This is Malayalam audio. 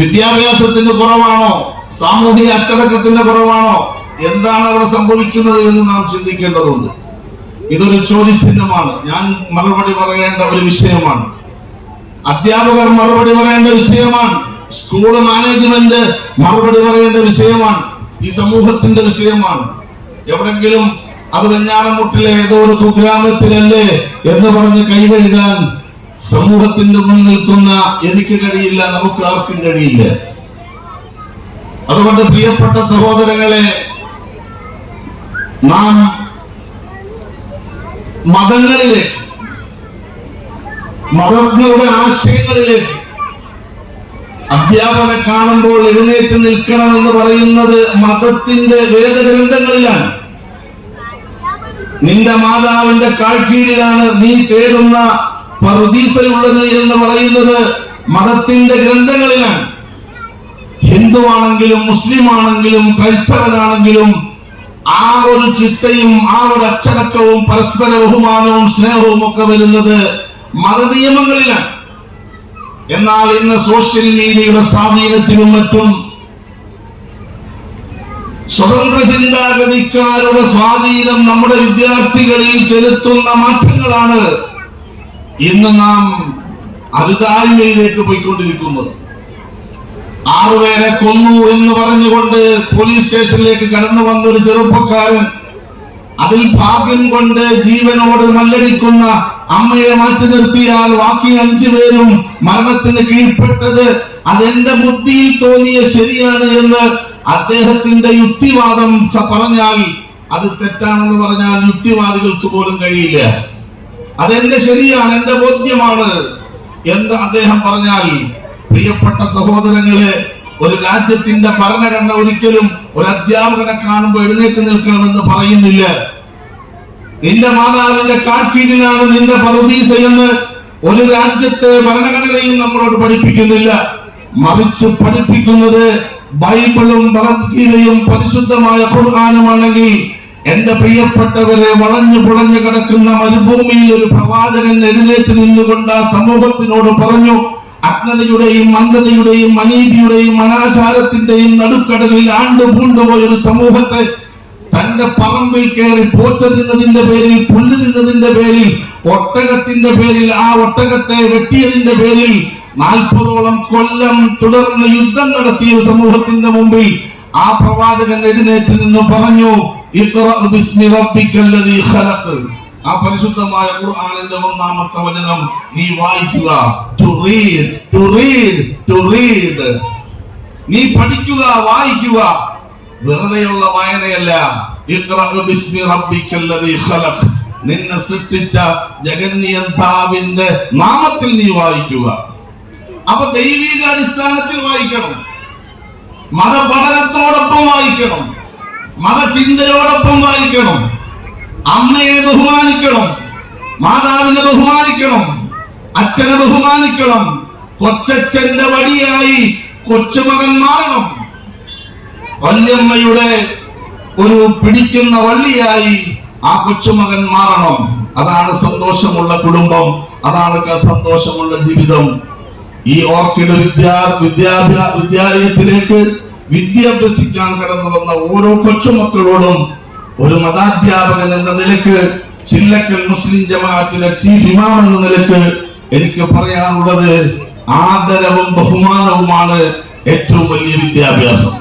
വിദ്യാഭ്യാസത്തിന്റെ കുറവാണോ? സാമൂഹിക അച്ചടക്കത്തിന്റെ കുറവാണോ? എന്താണ് അവിടെ സംഭവിക്കുന്നത് എന്ന് നാം ചിന്തിക്കേണ്ടതുണ്ട്. ഇതൊരു ചോദ്യചിഹ്നമാണ്. ഞാൻ മറുപടി പറയേണ്ട ഒരു വിഷയമാണ്. അധ്യാപകർ മറുപടി പറയേണ്ട വിഷയമാണ്. സ്കൂൾ മാനേജ്മെന്റ് മറുപടി പറയേണ്ട വിഷയമാണ്. ഈ സമൂഹത്തിന്റെ വിഷയമാണ്. എവിടെങ്കിലും അത് വെഞ്ഞാറമുട്ടിലെ ഏതോ ഒരു കുഗ്രാമത്തിലല്ലേ എന്ന് പറഞ്ഞ് കൈകഴുകാൻ സമൂഹത്തിന്റെ മുന്നിൽ നിൽക്കുന്ന എനിക്ക് കഴിയില്ല നമുക്ക് ആർക്കും കഴിയില്ല. അതുകൊണ്ട് പ്രിയപ്പെട്ട സഹോദരങ്ങളെ നാം മതങ്ങളിലേക്ക് മതങ്ങളുടെ ആശയങ്ങളിലേക്ക് അധ്യാപനം കാണുമ്പോൾ എഴുന്നേറ്റ് നിൽക്കണം എന്ന് പറയുന്നത് മതത്തിന്റെ വേദഗ്രന്ഥങ്ങളിലാണ്. നിന്റെ മാതാവിന്റെ കാഴ്ചയിലാണ് നീ തേടുന്ന പറുദീസയുള്ളത് എന്ന് പറയുന്നത് മതത്തിന്റെ ഗ്രന്ഥങ്ങളിലാണ്. ഹിന്ദുവാണെങ്കിലും മുസ്ലിം ആണെങ്കിലും ക്രൈസ്തവനാണെങ്കിലും ആ ഒരു ചിട്ടയും ആ ഒരു അച്ചടക്കവും പരസ്പര ബഹുമാനവും സ്നേഹവും ഒക്കെ വരുന്നത് മതനിയമങ്ങളിലാണ്. എന്നാൽ ഇന്ന് സോഷ്യൽ മീഡിയയുടെ സ്വാധീനത്തിനും മറ്റും സ്വതന്ത്ര ചിന്താഗതിക്കാരുടെ സ്വാധീനം നമ്മുടെ വിദ്യാർത്ഥികളിൽ ചെലുത്തുന്ന മാറ്റങ്ങളാണ്. ഇന്ന് നാം അരുതായ്മയിലേക്ക് പോയിക്കൊണ്ടിരിക്കുന്നത്. ആറുപേരെ കൊന്നു എന്ന് പറഞ്ഞുകൊണ്ട് പോലീസ് സ്റ്റേഷനിലേക്ക് കടന്നു വന്ന ഒരു ചെറുപ്പക്കാരൻ അതിൽ ഭാഗ്യം കൊണ്ട് ജീവനോട് മല്ലടിക്കുന്ന അമ്മയെ മാറ്റി നിർത്തിയാൽ ബാക്കി അഞ്ചു പേരും മരണത്തിന് കീഴ്പ്പെട്ടത് അതെന്റെ ബുദ്ധിയിൽ തോന്നിയ ശരിയാണ് എന്ന് അദ്ദേഹത്തിന്റെ യുക്തിവാദം പറഞ്ഞാൽ അത് തെറ്റാണെന്ന് പറഞ്ഞാൽ യുക്തിവാദികൾക്ക് പോലും കഴിയില്ല. അതെന്റെ ശരിയാണ്? എന്റെ ബോധ്യമാണ്? എന്ന് അദ്ദേഹം പറഞ്ഞാൽ പ്രിയപ്പെട്ട സഹോദരങ്ങളെ ഒരു രാജ്യത്തിന്റെ ഭരണഘടന ഒരിക്കലും ഒരു അധ്യാപകനെ കാണുമ്പോൾ എഴുന്നേറ്റ് നിൽക്കണമെന്ന് പറയുന്നില്ല. നിന്റെ മാതാവിന്റെ കാൽക്കീഴിലാണ് നിന്റെ പറുദീസ ഒരു രാജ്യത്തെ ഭരണഘടനയും നമ്മളോട് പഠിപ്പിക്കുന്നില്ല. മറിച്ച് പഠിപ്പിക്കുന്നത് ബൈബിളും ഭഗവത്ഗീതയും പരിശുദ്ധമായ ഖുർആാനുമാണെങ്കിൽ എന്റെ പ്രിയപ്പെട്ടവരെ വളഞ്ഞു പുളഞ്ഞു കിടക്കുന്ന മരുഭൂമിയിൽ ഒരു പ്രവാചകൻ എഴുന്നേറ്റ് നിന്നുകൊണ്ട് ആ സമൂഹത്തിനോട് പറഞ്ഞു അജ്ഞതയുടെയും മന്ദതയുടെയും അനീതിയുടെയും അനാചാരത്തിന്റെയും നടുക്കടലിൽ ആണ്ടു പൂണ്ടുപോയ ഒരു സമൂഹത്തെ തന്റെ പറമ്പിൽ കയറി പോച്ച തിന്നതിന്റെ പേരിൽ പുല്ല് തിന്നതിന്റെ പേരിൽ ഒട്ടകത്തിന്റെ പേരിൽ ആ ഒട്ടകത്തെ വെട്ടിയതിന്റെ പേരിൽ നാൽപ്പതോളം കൊല്ലം തുടർന്ന് യുദ്ധം നടത്തിയ സമൂഹത്തിന്റെ മുമ്പിൽ ആ പ്രവാചകൻ എഴുന്നേറ്റ് നിന്ന് പറഞ്ഞു ആ പരിശുദ്ധമായ ഖുർആനിന്റെ ഒന്നാമത്തെ വചനം നീ വായിക്കുക. To read to read to read നീ പഠിക്കുക വായിക്കുക. വെറുതെയുള്ള വായനയല്ല. നിന്നെ സൃഷ്ടിച്ച ജഗന്നിയന്താവിന്റെ നാമത്തിൽ നീ വായിക്കുക. അപ്പൊ ദൈവിക അടിസ്ഥാനത്തിൽ വായിക്കണം. മതപഠനത്തോടൊപ്പം വായിക്കണം. മതചിന്തയോടൊപ്പം വായിക്കണം. അമ്മയെ ബഹുമാനിക്കണം. മാതാവിനെ ബഹുമാനിക്കണം. അച്ഛനെ ബഹുമാനിക്കണം. കൊച്ചച്ഛന്റെ വടിയായി കൊച്ചുമകൻ മാറണം. വല്യമ്മയുടെ ഒരു പിടിക്കുന്ന വള്ളിയായി ആ കൊച്ചുമകൻ മാറണം. അതാണ് സന്തോഷമുള്ള കുടുംബം. അതാണ് സന്തോഷമുള്ള ജീവിതം. ഈ ഓർക്കിഡ് വിദ്യാ വിദ്യാഭ്യാസ വിദ്യാലയത്തിലേക്ക് വിദ്യ അഭ്യസിക്കാൻ കടന്നു വന്ന ഓരോ കൊച്ചുമക്കളോടും ഒരു മതാധ്യാപകൻ എന്ന നിലയ്ക്ക് ചില്ലക്കൽ മുസ്ലിം ജമാഅത്തിലെ ചീഫ് ഇമാം എന്ന നിലയ്ക്ക് എനിക്ക് പറയാനുള്ളത് ആദരവും ബഹുമാനവുമാണ് ഏറ്റവും വലിയ വിദ്യാഭ്യാസം.